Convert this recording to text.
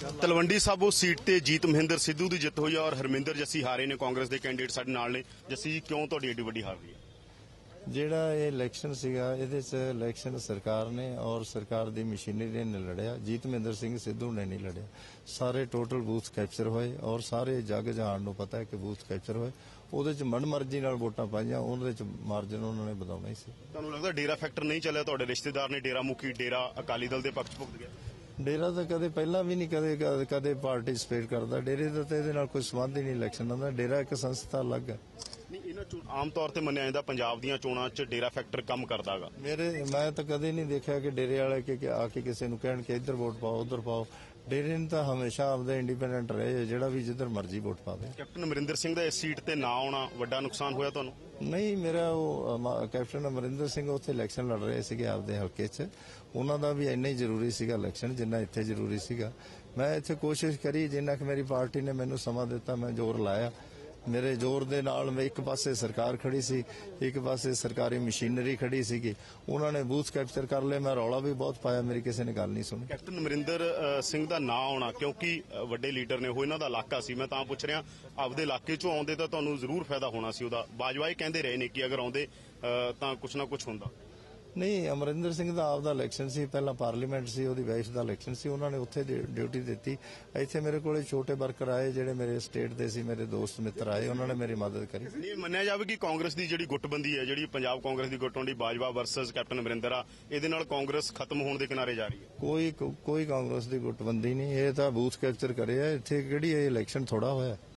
Talwandi Sabo seat ਤੇ ਜੀਤ ਮਹਿੰਦਰ ਸਿੱਧੂ ਦੀ ਜਿੱਤ ਹੋਈ ਹੈ ਔਰ ਹਰਮਿੰਦਰ ਜੱਸੀ ਹਾਰੇ ਨੇ ਕਾਂਗਰਸ ਦੇ ਕੈਂਡੀਡੇਟ ਸਾਡੇ ਨਾਲ ਨੇ। ਜੱਸੀ ਜੀ ਕਿਉਂ ਤੁਹਾਡੀ ਏਡੀ ਵੱਡੀ ਹਾਰ ਰਹੀ ਹੈ ਜਿਹੜਾ ਇਹ ਇਲੈਕਸ਼ਨ ਸੀਗਾ ਇਹਦੇ 'ਚ ਇਲੈਕਸ਼ਨ ਸਰਕਾਰ ਨੇ ਔਰ ਸਰਕਾਰ ਦੀ ਮਸ਼ੀਨਰੀ ਨੇ ਲੜਿਆ। ਜੀਤ ਮਹਿੰਦਰ ਸਿੰਘ ਸਿੱਧੂ ਨੇ ਨਹੀਂ ਲੜਿਆ। ਸਾਰੇ ਟੋਟਲ ਬੂਥ ਕੈਪਚਰ ਹੋਏ ਔਰ ਸਾਰੇ ਜੱਗ ਜਹਾਨ ਨੂੰ ਪਤਾ ਹੈ ਕਿ ਬੂਥ ਕੈਪਚਰ ਹੋਏ। ਉਹਦੇ 'ਚ ਮਨਮਰਜ਼ੀ ਨਾਲ ਵੋਟਾਂ ਪਾਈਆਂ ਉਹਦੇ 'ਚ ਮਾਰਜਨ ਉਹਨਾਂ ਨੇ ਵਧਾਉਣਾ ਹੀ ਸੀ। ਤੁਹਾਨੂੰ ਲੱਗਦਾ ਡੇਰਾ ਫੈਕਟਰ ਨਹੀਂ ਚੱਲਿਆ? ਤੁਹਾਡੇ ਰਿਸ਼ਤੇਦਾਰ ਨੇ ਡੇਰਾ ਮੁਖੀ ਡੇਰਾ ਅਕਾਲੀ ਦਲ ਦੇ ਪੱਖ 'ਚ ਭੁਗਤ ਗਿਆ? ਡੇਰਾ ਤਾਂ ਕਦੇ ਪਹਿਲਾਂ ਵੀ ਨਹੀਂ ਕਦੇ ਕਦੇ- ਪਾਰਟਿਸਿਪੇਟ ਕਰਦਾ। ਡੇਰੇ ਦਾ ਤਾਂ ਇਹਦੇ ਨਾਲ ਕੋਈ ਸੰਬੰਧ ਹੀ ਨਹੀਂ ਇਲੈਕਸ਼ਨ ਦਾ। ਡੇਰਾ ਇੱਕ ਸੰਸਥਾ ਅਲੱਗ ਹੈ। ਨਹੀਂ ਇਹਨਾਂ ਚੋਂ ਆਮ ਤੌਰ ਤੇ ਮੰਨਿਆ ਜਾਂਦਾ ਪੰਜਾਬ ਦੀਆਂ ਚੋਣਾਂ 'ਚ ਡੇਰਾ ਫੈਕਟਰ ਕੰਮ ਕਰਦਾਗਾ ਮੇਰੇ ਮੈਂ ਤਾਂ ਕਦੇ ਨਹੀਂ ਦੇਖਿਆ ਕਿ ਡੇਰੇ ਵਾਲੇ ਕਿ ਆ ਕੇ ਕਿਸੇ ਨੂੰ ਕਹਿਣ ਕਿ ਇੱਧਰ ਵੋਟ ਪਾਓ ਉੱਧਰ ਪਾਓ। ਡੇਰੇ ਨੇ ਤਾਂ ਹਮੇਸ਼ਾ ਆਪਦਾ ਇੰਡੀਪੈਂਡੈਂਟ ਰਹੇ ਜਿਹੜਾ ਵੀ ਜਿੱਧਰ ਮਰਜ਼ੀ ਵੋਟ ਪਾਵੇ। ਕੈਪਟਨ ਅਮਰਿੰਦਰ ਸਿੰਘ ਦਾ ਇਸ ਸੀਟ ਤੇ ਨਾ ਆਉਣਾ ਵੱਡਾ ਨੁਕਸਾਨ ਹੋਇਆ ਤੁਹਾਨੂੰ? ਨਹੀਂ ਮੇਰਾ ਉਹ ਅਮ, ਕੈਪਟਨ ਅਮਰਿੰਦਰ ਸਿੰਘ ਉੱਥੇ ਇਲੈਕਸ਼ਨ ਲੜ ਰਹੇ ਸੀਗੇ ਆਪਦੇ ਹਲਕੇ 'ਚ। ਉਹਨਾਂ ਦਾ ਵੀ ਇੰਨਾ ਹੀ ਜ਼ਰੂਰੀ ਸੀਗਾ ਇਲੈਕਸ਼ਨ ਜਿੰਨਾ ਇੱਥੇ ਜ਼ਰੂਰੀ ਸੀਗਾ। ਮੈਂ ਇੱਥੇ ਕੋਸ਼ਿਸ਼ ਕਰੀ ਜਿੰਨਾ ਕਿ ਮੇਰੀ ਪਾਰਟੀ ਨੇ ਮੈਨੂੰ ਸਮਾਂ ਦਿੱਤਾ ਮੈਂ ਜ਼ੋਰ ਲਾਇਆ। ਮੇਰੇ ਜ਼ੋਰ ਦੇ ਨਾਲ ਮੈਂ ਇੱਕ ਪਾਸੇ ਸਰਕਾਰ ਖੜੀ ਸੀ, ਇੱਕ ਪਾਸੇ ਸਰਕਾਰੀ ਮਸ਼ੀਨਰੀ ਖੜੀ ਸੀਗੀ। ਉਹਨਾਂ ਨੇ ਬੂਥ ਕੈਪਚਰ ਕਰ ਲਏ, ਮੈਂ ਰੌਲਾ ਵੀ ਬਹੁਤ ਪਾਇਆ, ਮੇਰੀ ਕਿਸੇ ਨੇ ਗੱਲ ਨਹੀਂ ਸੁਣੀ। ਕੈਪਟਨ ਅਮਰਿੰਦਰ ਸਿੰਘ ਦਾ ਨਾਂ ਆਉਣਾ, ਕਿਉਂਕਿ ਵੱਡੇ ਲੀਡਰ ਨੇ ਉਹ ਇਹਨਾਂ ਦਾ ਇਲਾਕਾ ਸੀ, ਮੈਂ ਤਾਂ ਪੁੱਛ ਰਿਹਾ, ਆਪਦੇ ਇਲਾਕੇ 'ਚੋਂ ਆਉਂਦੇ ਤਾਂ ਤੁਹਾਨੂੰ ਜ਼ਰੂਰ ਫਾਇਦਾ ਹੋਣਾ ਸੀ ਉਹਦਾ। ਬਾਜਵਾ ਇਹ ਕਹਿੰਦੇ ਰਹੇ ਨੇ ਕਿ ਅਗਰ ਆਉਂਦੇ ਤਾਂ ਕੁਛ ਨਾ ਕੁਛ ਹੁੰਦਾ। ਨਹੀਂ ਅਮਰਿੰਦਰ ਸਿੰਘ ਦਾ ਆਪਦਾ ਇਲੈਕਸ਼ਨ ਸੀ ਪਹਿਲਾਂ ਪਾਰਲੀਮੈਂਟ ਸੀ ਉਹਦੀ ਵਾਈਫ ਦਾ ਇਲੈਕਸ਼ਨ ਸੀ ਉਹਨਾਂ ਨੇ ਉੱਥੇ ਡਿਊਟੀ ਦਿੱਤੀ। ਇੱਥੇ ਮੇਰੇ ਕੋਲੇ ਛੋਟੇ ਵਰਕਰ ਆਏ ਜਿਹੜੇ ਮੇਰੇ ਸਟੇਟ ਦੇ ਸੀ ਮੇਰੇ ਦੋਸਤ ਮਿੱਤਰ ਆਏ ਉਹਨਾਂ ਨੇ ਮੇਰੀ ਮਦਦ ਕਰੀ। ਨਹੀਂ ਮੰਨਿਆ ਜਾਵੇ ਕਿ ਕਾਂਗਰਸ ਦੀ ਜਿਹੜੀ ਗੁੱਟਬੰਦੀ ਹੈ ਜਿਹੜੀ ਪੰਜਾਬ ਕਾਂਗਰਸ ਦੀ ਗੁੱਟਬੰਦੀ ਬਾਜਵਾ ਵਰਸਸ ਕੈਪਟਨ ਅਮਰਿੰਦਰ ਆ ਇਹਦੇ ਨਾਲ ਕਾਂਗਰਸ ਖਤਮ ਹੋਣ ਦੇ ਕਿਨਾਰੇ ਜਾ ਰਹੀ ਹੈ। ਕੋਈ ਕੋਈ ਕਾਂਗਰਸ ਦੀ ਗੁੱਟਬੰਦੀ ਨਹੀਂ ਇਹ ਤਾਂ ਬੂਥ ਕੈਪਚਰ ਕਰਿਆ ਇੱਥੇ ਕਿਹੜੀ ਇਹ ਇਲੈਕਸ਼ਨ ਥੋੜਾ ਹੋਇਆ।